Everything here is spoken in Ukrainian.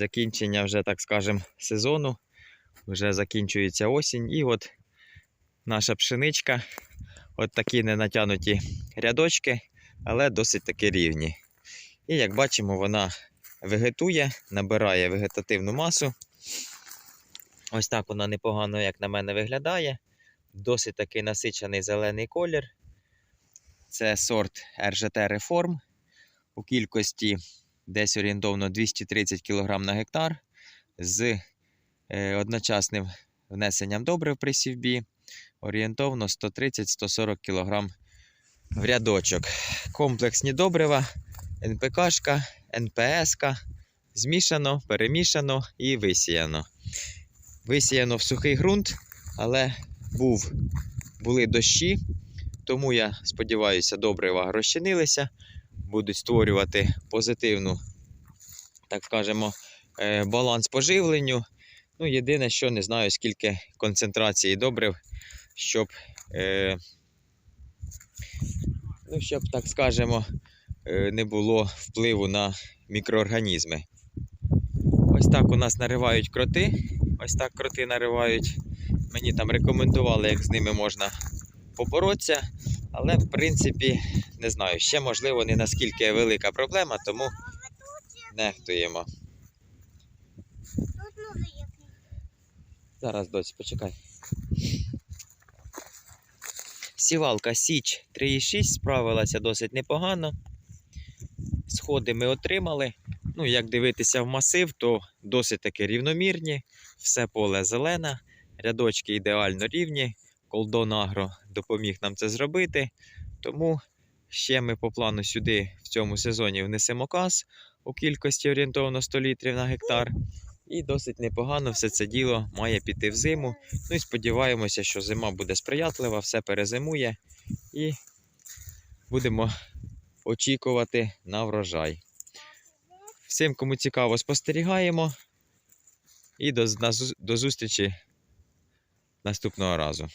закінчення вже, так скажем, сезону. Вже закінчується осінь. І от наша пшеничка. От такі ненатянуті рядочки, але досить таки рівні. І як бачимо, вона вегетує, набирає вегетативну масу. Ось так вона непогано, як на мене, виглядає. Досить такий насичений зелений колір. Це сорт РЖТ Reform у кількості десь орієнтовно 230 кг на гектар з е, одночасним внесенням добрив при сівбі орієнтовно 130-140 кг в рядочок. Комплексні добрива, НПКшка, НПСка, змішано, перемішано і висіяно. Висіяно в сухий ґрунт, але був, були дощі, тому я сподіваюся, добрива розчинилися, будуть створювати позитивну, так скажемо, е, баланс по живленню. Ну, єдине, що не знаю, скільки концентрації добрив, щоб, е, ну, щоб так скажемо, е, не було впливу на мікроорганізми. Ось так у нас наривають кроти. Ось так кроти наривають. Мені там рекомендували, як з ними можна поборотися. Але, в принципі, не знаю, ще можливо не наскільки велика проблема, тому нехтуємо. Зараз, доці, почекай. Сівалка Січ 3,6 справилася досить непогано. Сходи ми отримали. Ну, як дивитися в масив, то досить таки рівномірні. Все поле зелене, рядочки ідеально рівні. Колдон Агро допоміг нам це зробити. Тому ще ми по плану сюди в цьому сезоні внесемо каз у кількості орієнтовно 100 літрів на гектар. І досить непогано все це діло має піти в зиму. Ну і сподіваємося, що зима буде сприятлива, все перезимує і будемо очікувати на врожай. Всім, кому цікаво, спостерігаємо. І до, до зустрічі наступного разу.